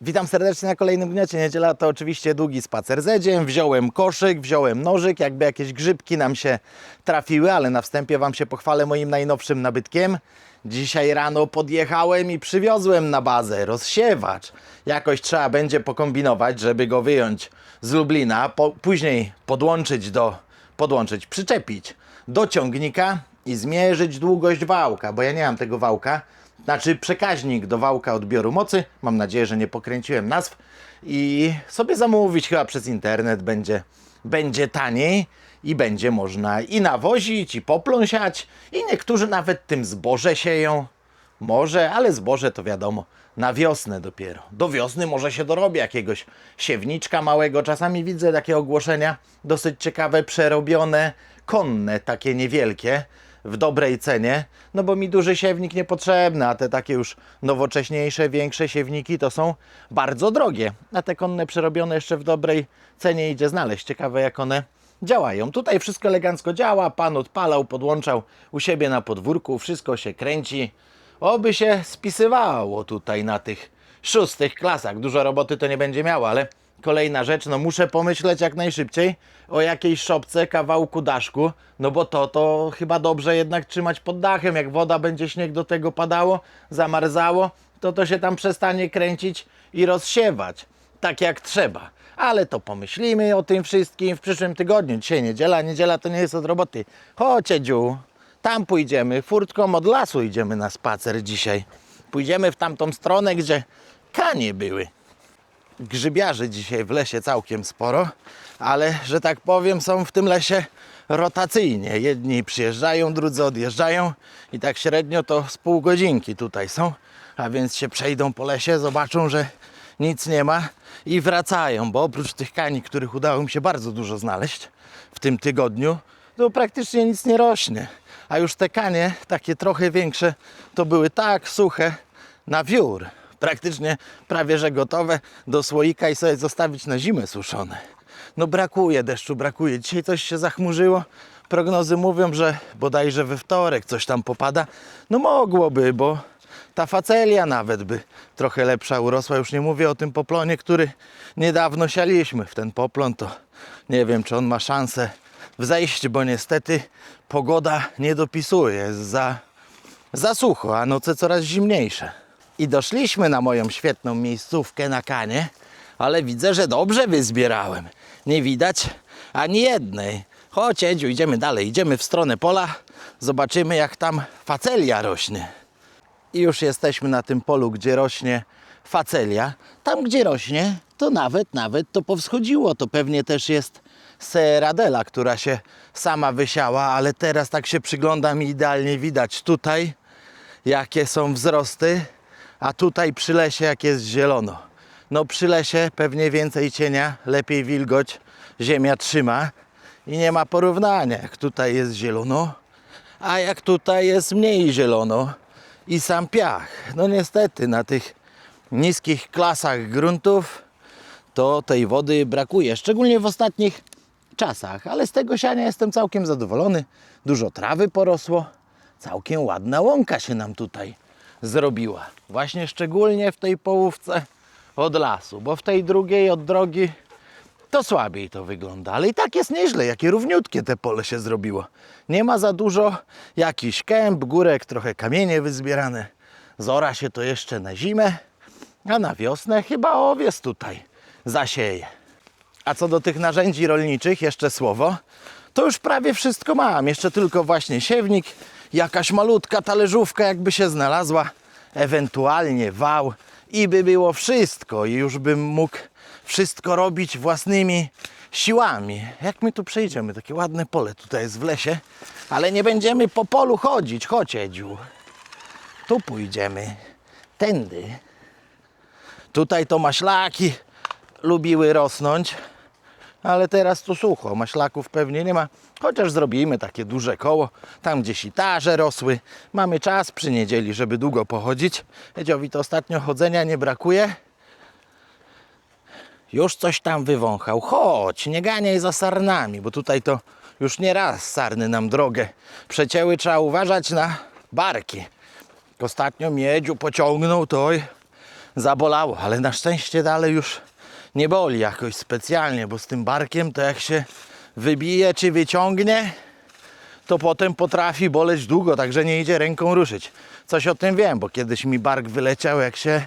Witam serdecznie na kolejnym gniocie. Niedziela to oczywiście długi spacer z Edziem. Wziąłem koszyk, wziąłem nożyk, jakby jakieś grzybki nam się trafiły, ale na wstępie Wam się pochwalę moim najnowszym nabytkiem. Dzisiaj rano podjechałem i przywiozłem na bazę rozsiewacz. Jakoś trzeba będzie pokombinować, żeby go wyjąć z Lublina, po, później podłączyć do, podłączyć, przyczepić do ciągnika i zmierzyć długość wałka, bo ja nie mam tego wałka. Znaczy przekaźnik do wałka odbioru mocy. Mam nadzieję, że nie pokręciłem nazw. I sobie zamówić chyba przez internet będzie, będzie taniej i będzie można i nawozić, i poplon siać. I niektórzy nawet tym zboże sieją. Może, ale zboże to wiadomo, na wiosnę dopiero. Do wiosny może się dorobi jakiegoś siewniczka małego. Czasami widzę takie ogłoszenia, dosyć ciekawe, przerobione, konne, takie niewielkie, w dobrej cenie. No bo mi duży siewnik niepotrzebny, a te takie już nowocześniejsze, większe siewniki to są bardzo drogie. A te konne przerobione jeszcze w dobrej cenie idzie znaleźć. Ciekawe jak one działają. Tutaj wszystko elegancko działa, pan odpalał, podłączał u siebie na podwórku, wszystko się kręci. Oby się spisywało tutaj na tych szóstych klasach. Dużo roboty to nie będzie miało, ale kolejna rzecz, no muszę pomyśleć jak najszybciej o jakiejś szopce, kawałku daszku, no bo to, to chyba dobrze jednak trzymać pod dachem, jak woda będzie śnieg do tego padało, zamarzało, to to się tam przestanie kręcić i rozsiewać, tak jak trzeba. Ale to pomyślimy o tym wszystkim w przyszłym tygodniu. Dzisiaj niedziela, niedziela to nie jest od roboty. Chodź, Edziu, tam pójdziemy, furtką od lasu idziemy na spacer dzisiaj. Pójdziemy w tamtą stronę, gdzie kanie były. Grzybiarzy dzisiaj w lesie całkiem sporo, ale że tak powiem, są w tym lesie rotacyjnie. Jedni przyjeżdżają, drudzy odjeżdżają i tak średnio to z pół godzinki tutaj są, a więc się przejdą po lesie, zobaczą, że nic nie ma i wracają, bo oprócz tych kani, których udało mi się bardzo dużo znaleźć w tym tygodniu, to praktycznie nic nie rośnie. A już te kanie, takie trochę większe, to były tak suche na wiór. Praktycznie prawie że gotowe do słoika i sobie zostawić na zimę suszone. No brakuje deszczu, brakuje. Dzisiaj coś się zachmurzyło. Prognozy mówią, że bodajże we wtorek coś tam popada. No mogłoby, bo ta facelia nawet by trochę lepsza urosła. Już nie mówię o tym poplonie, który niedawno sialiśmy. W ten poplon to nie wiem, czy on ma szansę wzejść, bo niestety pogoda nie dopisuje. Jest za, za sucho, a noce coraz zimniejsze. I doszliśmy na moją świetną miejscówkę na kanie, ale widzę, że dobrze wyzbierałem. Nie widać ani jednej. Chodź, Edziu, idziemy dalej. Idziemy w stronę pola. Zobaczymy, jak tam facelia rośnie. I już jesteśmy na tym polu, gdzie rośnie facelia. Tam, gdzie rośnie, to nawet, nawet to powschodziło. To pewnie też jest seradela, która się sama wysiała, ale teraz tak się przyglądam i idealnie widać tutaj, jakie są wzrosty, a tutaj przy lesie, jak jest zielono. No przy lesie pewnie więcej cienia, lepiej wilgoć ziemia trzyma i nie ma porównania, jak tutaj jest zielono, a jak tutaj jest mniej zielono i sam piach. No niestety na tych niskich klasach gruntów to tej wody brakuje, szczególnie w ostatnich czasach, ale z tego siania jestem całkiem zadowolony. Dużo trawy porosło, całkiem ładna łąka się nam tutaj zrobiła. Właśnie szczególnie w tej połówce od lasu, bo w tej drugiej od drogi to słabiej to wygląda, ale i tak jest nieźle, jakie równiutkie te pole się zrobiło. Nie ma za dużo, jakiś kęp, górek, trochę kamienie wyzbierane. Zora się to jeszcze na zimę, a na wiosnę chyba owiec tutaj zasieje. A co do tych narzędzi rolniczych, jeszcze słowo, to już prawie wszystko mam. Jeszcze tylko właśnie siewnik, jakaś malutka talerzówka jakby się znalazła, ewentualnie wał i by było wszystko i już bym mógł wszystko robić własnymi siłami. Jak my tu przejdziemy? Takie ładne pole tutaj jest w lesie, ale nie będziemy po polu chodzić. Chodź Edziu. Tu pójdziemy. Tędy. Tutaj to maślaki lubiły rosnąć, ale teraz tu sucho. Maślaków pewnie nie ma, chociaż zrobimy takie duże koło, tam gdzie sitarze rosły. Mamy czas przy niedzieli, żeby długo pochodzić. Edziowi to ostatnio chodzenia nie brakuje. Już coś tam wywąchał. Chodź, nie ganiaj za sarnami, bo tutaj to już nie raz sarny nam drogę przecięły. Trzeba uważać na barki. Ostatnio miedziu pociągnął to zabolało, ale na szczęście dalej już nie boli jakoś specjalnie, bo z tym barkiem to jak się wybije czy wyciągnie, to potem potrafi boleć długo, także nie idzie ręką ruszyć. Coś o tym wiem, bo kiedyś mi bark wyleciał, jak się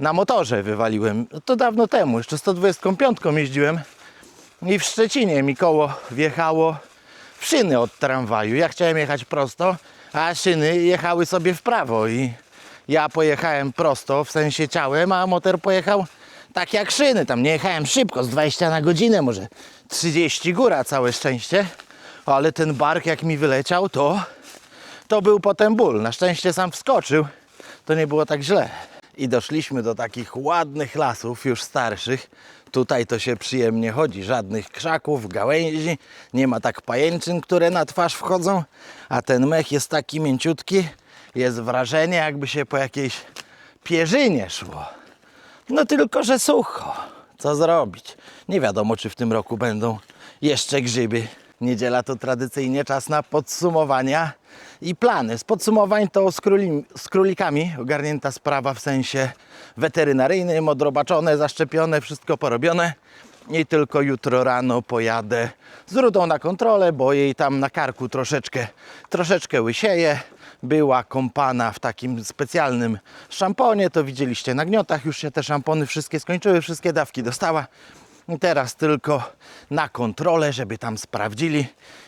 na motorze wywaliłem. To dawno temu, jeszcze 125 jeździłem i w Szczecinie mi koło wjechało w szyny od tramwaju. Ja chciałem jechać prosto, a szyny jechały sobie w prawo i ja pojechałem prosto, w sensie ciałem, a motor pojechał tak jak szyny. Tam nie jechałem szybko, z 20 na godzinę, może 30 góra, całe szczęście. Ale ten bark jak mi wyleciał, to, to był potem ból. Na szczęście sam wskoczył, to nie było tak źle. I doszliśmy do takich ładnych lasów, już starszych. Tutaj to się przyjemnie chodzi, żadnych krzaków, gałęzi, nie ma tak pajęczyn, które na twarz wchodzą, a ten mech jest taki mięciutki, jest wrażenie jakby się po jakiejś pierzynie szło. No tylko, że sucho. Co zrobić? Nie wiadomo, czy w tym roku będą jeszcze grzyby. Niedziela to tradycyjnie czas na podsumowania i plany. Z podsumowań to z, króli, z królikami ogarnięta sprawa w sensie weterynaryjnym, odrobaczone, zaszczepione, wszystko porobione. I tylko jutro rano pojadę z Rudą na kontrolę, bo jej tam na karku troszeczkę, troszeczkę łysieje. Była kąpana w takim specjalnym szamponie, to widzieliście na gniotach. Już się te szampony wszystkie skończyły, wszystkie dawki dostała. I teraz tylko na kontrolę, żeby tam sprawdzili,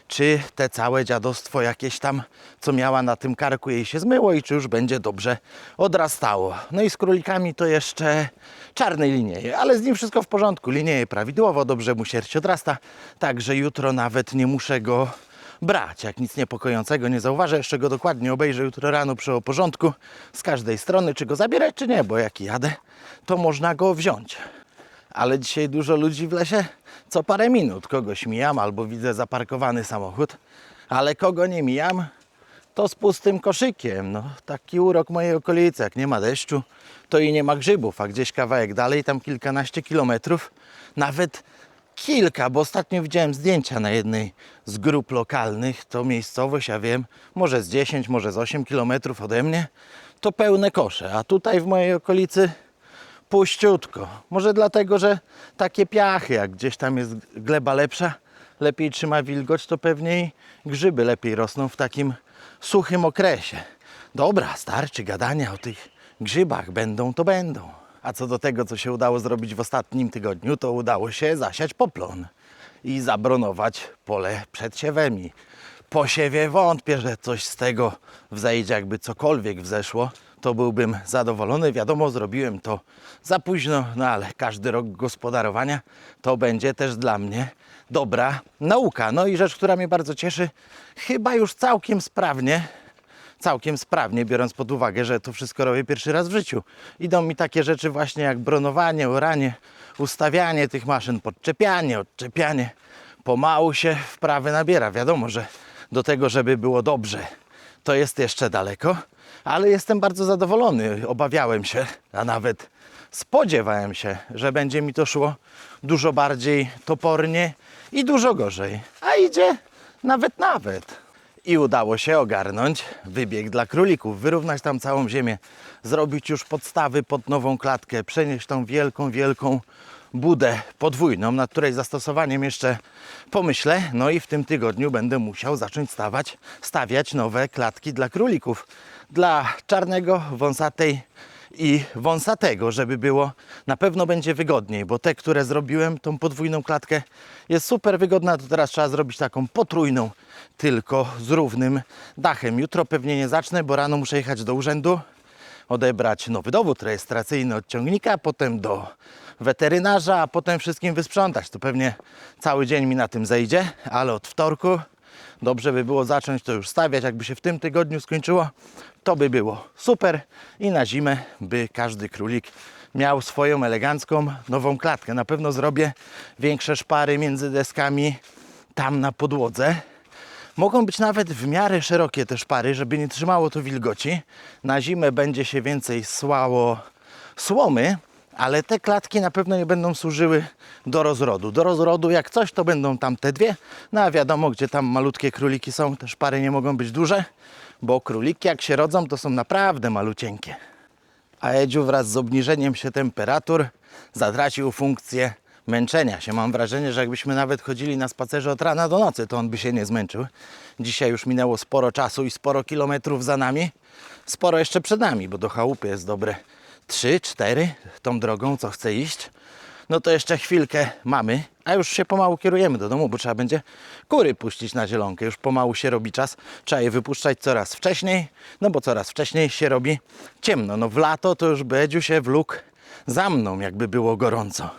czy te całe dziadostwo jakieś tam, co miała na tym karku, jej się zmyło i czy już będzie dobrze odrastało. No i z królikami to jeszcze czarnej linieje, ale z nim wszystko w porządku. Linieje prawidłowo, dobrze mu sierść odrasta, także jutro nawet nie muszę go brać. Jak nic niepokojącego nie zauważę, jeszcze go dokładnie obejrzę jutro rano przy porządku z każdej strony, czy go zabierać, czy nie, bo jak jadę, to można go wziąć ale dzisiaj dużo ludzi w lesie co parę minut. Kogoś mijam albo widzę zaparkowany samochód, ale kogo nie mijam, to z pustym koszykiem. No, taki urok mojej okolicy. Jak nie ma deszczu, to i nie ma grzybów, a gdzieś kawałek dalej, tam kilkanaście kilometrów, nawet kilka, bo ostatnio widziałem zdjęcia na jednej z grup lokalnych, to miejscowość, ja wiem, może z 10, może z 8 kilometrów ode mnie, to pełne kosze, a tutaj w mojej okolicy puściutko. Może dlatego, że takie piachy, jak gdzieś tam jest gleba lepsza, lepiej trzyma wilgoć, to pewnie grzyby lepiej rosną w takim suchym okresie. Dobra, starczy gadania o tych grzybach, będą to będą. A co do tego, co się udało zrobić w ostatnim tygodniu, to udało się zasiać poplon i zabronować pole przed siewemi. Po siewie wątpię, że coś z tego wzejdzie, jakby cokolwiek wzeszło, to byłbym zadowolony. Wiadomo, zrobiłem to za późno, no ale każdy rok gospodarowania to będzie też dla mnie dobra nauka. No i rzecz, która mnie bardzo cieszy, chyba już całkiem sprawnie całkiem sprawnie, biorąc pod uwagę, że to wszystko robię pierwszy raz w życiu. Idą mi takie rzeczy właśnie jak bronowanie, oranie, ustawianie tych maszyn, podczepianie, odczepianie. Pomału się wprawy nabiera. Wiadomo, że do tego, żeby było dobrze, to jest jeszcze daleko, ale jestem bardzo zadowolony. Obawiałem się, a nawet spodziewałem się, że będzie mi to szło dużo bardziej topornie i dużo gorzej. A idzie nawet nawet. I udało się ogarnąć wybieg dla królików, wyrównać tam całą ziemię, zrobić już podstawy pod nową klatkę, przenieść tą wielką, wielką budę podwójną, nad której zastosowaniem jeszcze pomyślę. No i w tym tygodniu będę musiał zacząć stawać, stawiać nowe klatki dla królików. Dla czarnego, wąsatej i wąsatego, żeby było, na pewno będzie wygodniej, bo te, które zrobiłem, tą podwójną klatkę jest super wygodna, to teraz trzeba zrobić taką potrójną, tylko z równym dachem. Jutro pewnie nie zacznę, bo rano muszę jechać do urzędu, odebrać nowy dowód rejestracyjny od ciągnika, potem do weterynarza, a potem wszystkim wysprzątać. To pewnie cały dzień mi na tym zejdzie, ale od wtorku dobrze by było zacząć to już stawiać. Jakby się w tym tygodniu skończyło, to by było super i na zimę by każdy królik miał swoją elegancką nową klatkę. Na pewno zrobię większe szpary między deskami tam na podłodze. Mogą być nawet w miarę szerokie te szpary, żeby nie trzymało to wilgoci. Na zimę będzie się więcej słało słomy, ale te klatki na pewno nie będą służyły do rozrodu. Do rozrodu jak coś to będą tam te dwie, no a wiadomo gdzie tam malutkie króliki są, te szpary nie mogą być duże, bo króliki jak się rodzą to są naprawdę malucieńkie. a Edziu wraz z obniżeniem się temperatur zatracił funkcję męczenia się. Mam wrażenie, że jakbyśmy nawet chodzili na spacerze od rana do nocy, to on by się nie zmęczył. Dzisiaj już minęło sporo czasu i sporo kilometrów za nami. Sporo jeszcze przed nami, bo do chałupy jest dobre 3-4 tą drogą, co chce iść. No to jeszcze chwilkę mamy, a już się pomału kierujemy do domu, bo trzeba będzie kury puścić na zielonkę. Już pomału się robi czas. Trzeba je wypuszczać coraz wcześniej, no bo coraz wcześniej się robi ciemno. No w lato to już będzie się wlókł za mną, jakby było gorąco.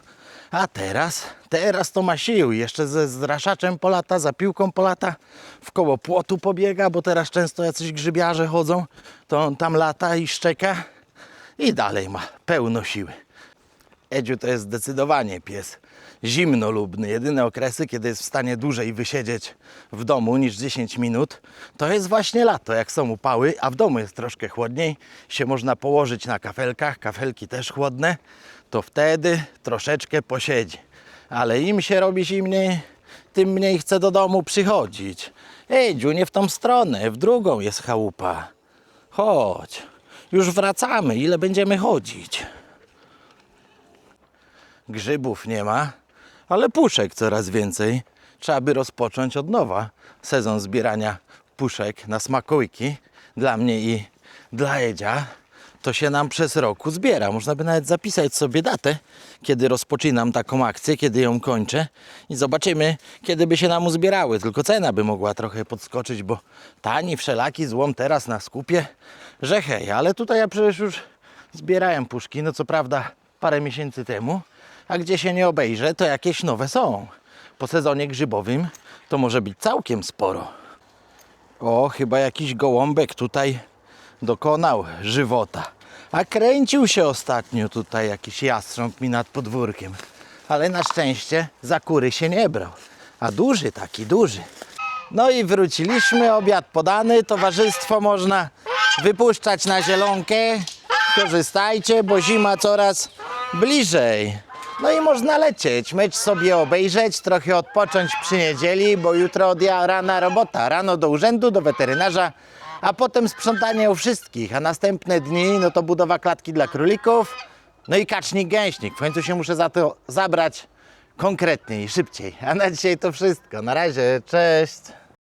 A teraz, teraz to ma sił. Jeszcze ze zraszaczem polata, za piłką polata, w koło płotu pobiega, bo teraz często jacyś grzybiarze chodzą, to on tam lata i szczeka i dalej ma pełno siły. Edziu to jest zdecydowanie pies zimnolubny. Jedyne okresy, kiedy jest w stanie dłużej wysiedzieć w domu niż 10 minut, to jest właśnie lato, jak są upały, a w domu jest troszkę chłodniej, się można położyć na kafelkach, kafelki też chłodne, to wtedy troszeczkę posiedzi. Ale im się robi zimniej, tym mniej chce do domu przychodzić. Edziu, nie w tą stronę, w drugą jest chałupa. Chodź, już wracamy, ile będziemy chodzić? grzybów nie ma, ale puszek coraz więcej. Trzeba by rozpocząć od nowa sezon zbierania puszek na smakujki dla mnie i dla Edzia. To się nam przez roku zbiera. Można by nawet zapisać sobie datę, kiedy rozpoczynam taką akcję, kiedy ją kończę i zobaczymy, kiedy by się nam uzbierały. Tylko cena by mogła trochę podskoczyć, bo tani wszelaki złom teraz na skupie, że hej, ale tutaj ja przecież już zbierałem puszki, no co prawda parę miesięcy temu, a gdzie się nie obejrzę, to jakieś nowe są. Po sezonie grzybowym to może być całkiem sporo. O, chyba jakiś gołąbek tutaj dokonał żywota. A kręcił się ostatnio tutaj jakiś jastrząb mi nad podwórkiem. Ale na szczęście za kury się nie brał. A duży taki, duży. No i wróciliśmy, obiad podany, towarzystwo można wypuszczać na zielonkę. Korzystajcie, bo zima coraz bliżej. No i można lecieć, mecz sobie obejrzeć, trochę odpocząć przy niedzieli, bo jutro od rana robota. Rano do urzędu, do weterynarza, a potem sprzątanie u wszystkich, a następne dni no to budowa klatki dla królików, no i kacznik gęśnik. W końcu się muszę za to zabrać konkretniej, szybciej. A na dzisiaj to wszystko. Na razie, cześć.